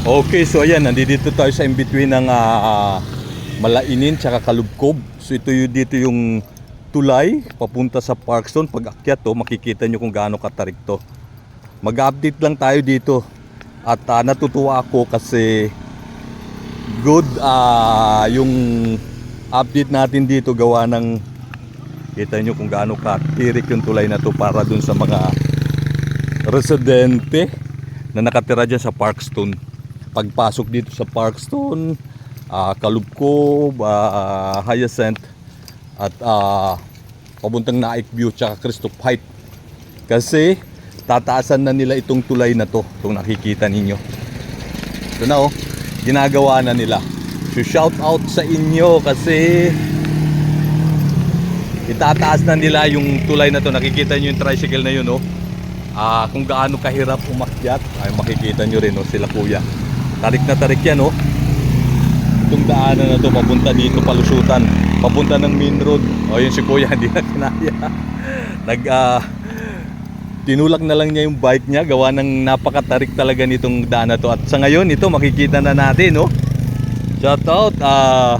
Okay, so ayan, nandito tayo sa in-between ng ah, Malainin tsaka Kalubkob. So ito yung dito yung tulay papunta sa Parkstone. Pag akyat to, makikita nyo kung gaano katarik to. Mag-update lang tayo dito. At ah, natutuwa ako kasi good ah, yung update natin dito gawa ng kita nyo kung gaano katirik yung tulay na to para dun sa mga residente na nakatira dyan sa Parkstone. Pagpasok dito sa Parkstone, uh, Kalubkob, ah, Hyacinth, at uh, pabuntang Naik View, tsaka Cristo Height. Kasi tataasan na nila itong tulay na to, itong nakikita ninyo. Ito na oh, ginagawa na nila. So shout out sa inyo kasi itataas na nila yung tulay na to. Nakikita nyo yung tricycle na yun oh ah kung gaano kahirap umakyat ay makikita nyo rin oh, sila kuya tarik na tarik yan oh. Itong daanan na to papunta dito palusutan. Papunta ng main road. O yun si kuya hindi na kinaya. Nag ah, tinulak na lang niya yung bike niya. Gawa ng napakatarik talaga nitong daan na to. At sa ngayon ito makikita na natin oh. Shout out ah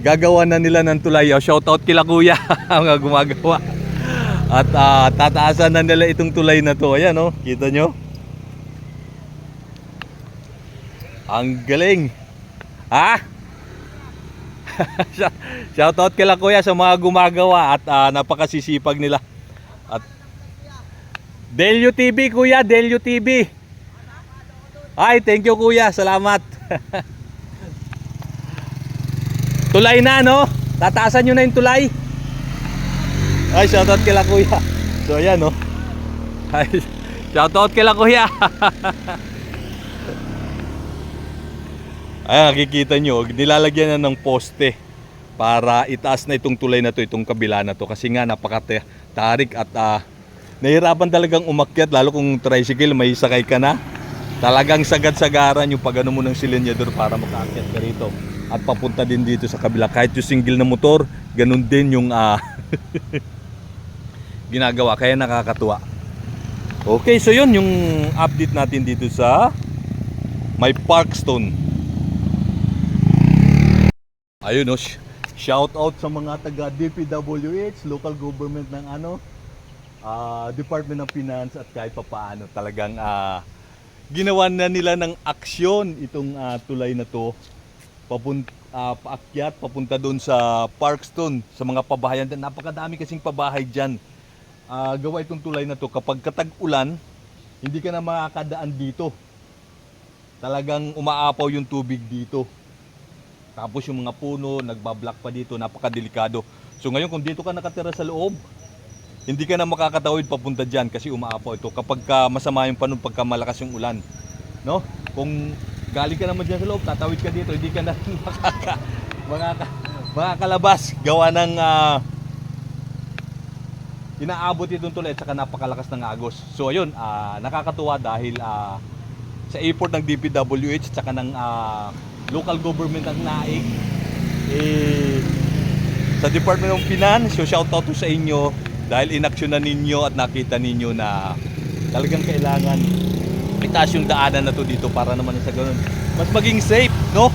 gagawa na nila ng tulay. Oh, shout out kila kuya mga gumagawa. At ah, tataasan na nila itong tulay na to. Ayan oh, kita nyo? Ang galing. Ha? Shout out kila kuya sa mga gumagawa at ah, napakasisipag nila. At Delio TV kuya, Delio TV. Ay, thank you kuya, salamat. tulay na no? Tataasan nyo na yung tulay. Ay, shoutout kila kuya. So, ayan, no. Ay, shoutout kila kuya. Ayan, nakikita nyo, nilalagyan na ng poste para itaas na itong tulay na to, itong kabila na to. Kasi nga, napakatarik at ah, nahirapan talagang umakyat, lalo kung tricycle, may sakay ka na. Talagang sagad-sagaran yung pagano mo ng silinyador para makaakyat ka rito. At papunta din dito sa kabila. Kahit yung single na motor, ganun din yung ah, ginagawa kaya nakakatuwa. Okay, so yun yung update natin dito sa may Parkstone. Ayun no, sh- shout out sa mga taga DPWH, local government ng ano, ah, Department of Finance at kahit papaano talagang ah, ginawa na nila ng aksyon itong ah, tulay na to. Papunta paakyat papunta doon sa Parkstone sa mga pabahayan din napakadami kasing pabahay diyan Ah, gawa itong tulay na to. Kapag katag-ulan hindi ka na makakadaan dito. Talagang umaapaw yung tubig dito tapos yung mga puno nagbablock pa dito napakadelikado. So ngayon kung dito ka nakatira sa loob hindi ka na makakatawid papunta diyan kasi umaapaw ito. Kapag ka masama yung panahon pagka malakas yung ulan no? Kung galing ka naman dyan sa loob tatawid ka dito hindi ka na makaka, makaka, makakalabas. Gawa ng ah, inaabot itong tulay at saka napakalakas ng agos. So ayun, ah, nakakatuwa dahil ah, sa effort ng DPWH at saka ng ah, local government ng NAIC eh, sa Department of Finance, so shout out to sa inyo dahil inaksyonan ninyo at nakita ninyo na talagang kailangan itaas yung daanan na to dito para naman sa ganun mas maging safe, no?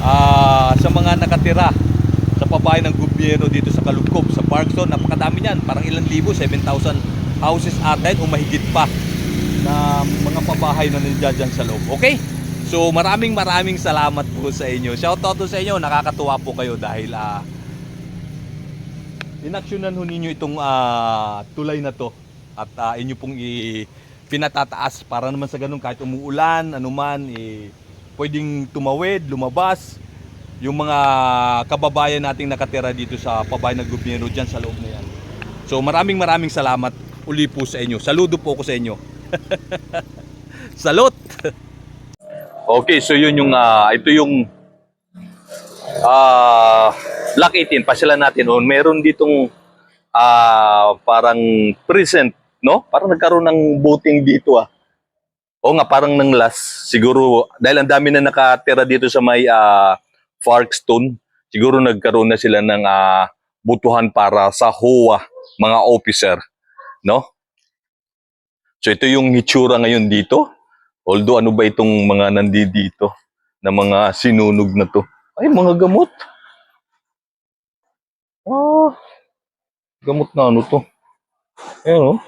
Ah, sa mga nakatira sa pabahay ng gobyerno dito sa Kalugkob, sa Parkstone, napakadami niyan, parang ilang libo, 7,000 houses atin o mahigit pa na mga pabahay na nandiyan sa loob. Okay? So maraming maraming salamat po sa inyo. Shout out to sa inyo, nakakatuwa po kayo dahil ah inaksyonan ho ninyo itong ah, tulay na to at ah, inyo pong i pinatataas para naman sa ganun kahit umuulan, anuman, eh, pwedeng tumawid, lumabas, yung mga kababayan nating nakatira dito sa pabahay ng gobyerno dyan sa loob na yan. So maraming maraming salamat uli po sa inyo. Saludo po ako sa inyo. Salot! Okay, so yun yung, ah, ito yung ah Block 18, pasyalan natin. O, meron ditong ah, parang present, no? Parang nagkaroon ng voting dito ah. O nga, parang ng last. Siguro, dahil ang dami na nakatira dito sa may ah, Parkstone, siguro nagkaroon na sila ng ah, butuhan para sa HOA, mga officer, no? So ito yung hitsura ngayon dito. Although ano ba itong mga nandito na mga sinunog na to? Ay, mga gamot. Ah, gamot na ano to? Ayan oh.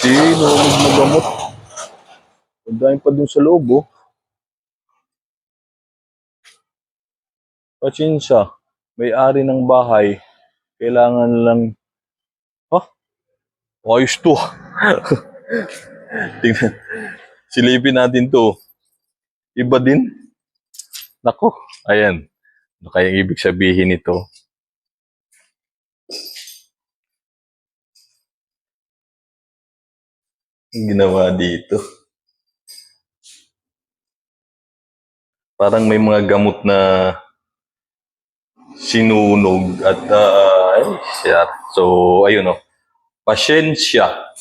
Sinunog na gamot. Ang pa dun sa loob oh. Patsensya, may-ari ng bahay, kailangan lang? Ayos to. Tingnan, silipin natin to. Iba din. Nako, ayan. Ano kaya ibig sabihin nito? Ginawa dito. Parang may mga gamot na sinunog at ah, ay. So, ayun oh. Pasyensya.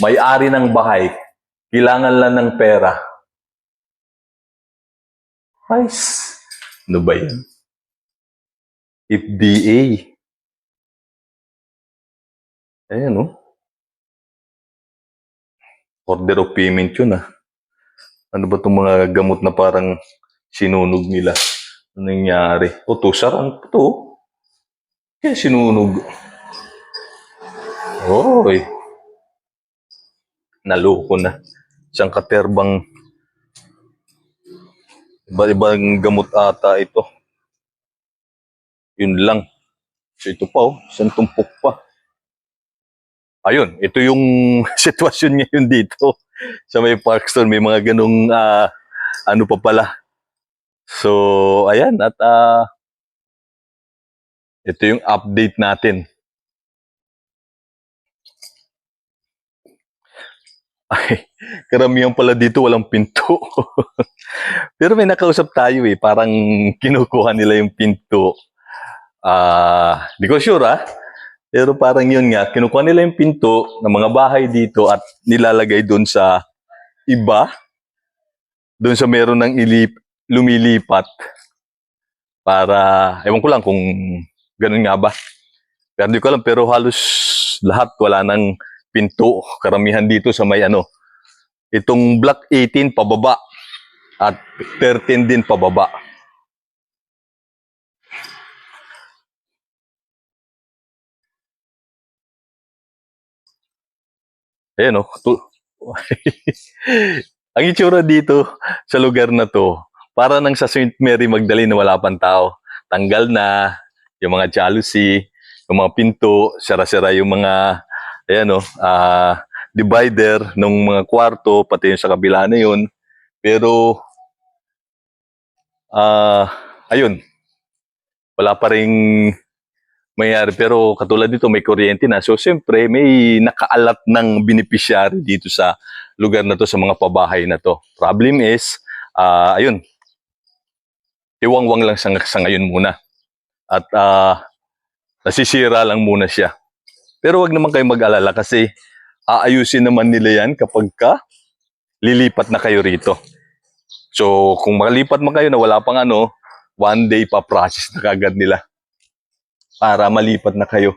May-ari ng bahay. Kailangan lang ng pera. S- ano ba yan? FDA. Ayan oh. Order of payment yun ah. Ano ba itong mga gamot na parang sinunog nila? Ano nangyari? O, to, sarang to. Kaya sinunog. Oy. Naloko na. Isang katerbang iba-ibang gamot ata ito. Yun lang. So ito pa oh, isang tumpok pa. Ayun, ito yung sitwasyon ngayon dito sa may Parkstone. May mga ganong ah, ano pa pala. So, ayan. At ah, ito yung update natin. Ay, karamihan pala dito walang pinto. Pero may nakausap tayo eh. Parang kinukuha nila yung pinto. Ah, di ko sure ah. Pero parang yun nga, kinukuha nila yung pinto ng mga bahay dito at nilalagay doon sa iba. Doon sa meron ng ilip, lumilipat. Para, ewan ko lang kung ganun nga ba. Pero di ko alam, pero halos lahat wala ng pinto. Karamihan dito sa may ano, itong block 18 pababa at 13 din pababa. Ayan o. Tu- Ang itsura dito sa lugar na to, para nang sa St. Mary Magdalene wala pang tao. Tanggal na yung mga jealousy, yung mga pinto, sara-sara yung mga ayan o, ah, divider ng mga kwarto, pati yung sa kabila na yun. Pero, ah, ayun, wala pa ring mayayari. Pero katulad dito, may kuryente na. So, siyempre, may nakaalat ng beneficiary dito sa lugar na to, sa mga pabahay na to. Problem is, ah, ayun, tiwangwang lang sa, sa ngayon muna. At ah, nasisira lang muna siya. Pero wag naman kayo mag-alala kasi aayusin naman nila yan kapag ka lilipat na kayo rito. So, kung makalipat man kayo na wala pang ano, one day pa process na kagad nila para malipat na kayo.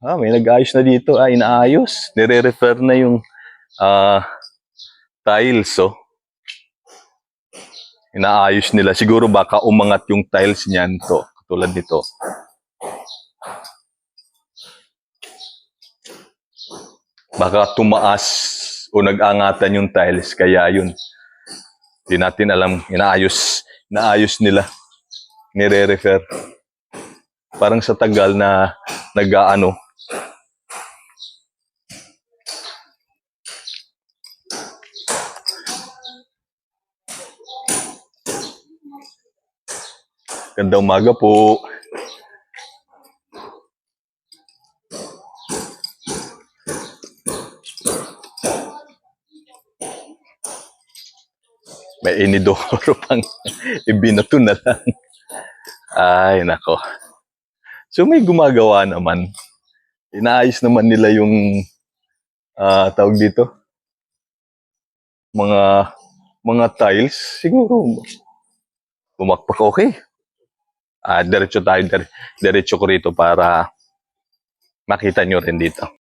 Ah, may nag-ayos na dito. Ah, inaayos. Nire-refer na yung ah, tiles, oh. Inaayos nila. Siguro baka umangat yung tiles niyan to. Tulad nito. Baka tumaas o nag-angatan yung tiles. Kaya yun. Hindi natin alam. Inaayos. Inaayos nila. Nire-refer. Parang sa tagal na nag-ano. Gandang umaga po. May inidoro pang ibinato na lang. Ay, nako. So may gumagawa naman. Inaayos naman nila yung ah tawag dito. Mga mga tiles siguro bumakpak okay. Ah, diretso tayo, dire- diretso ko rito para makita nyo rin dito.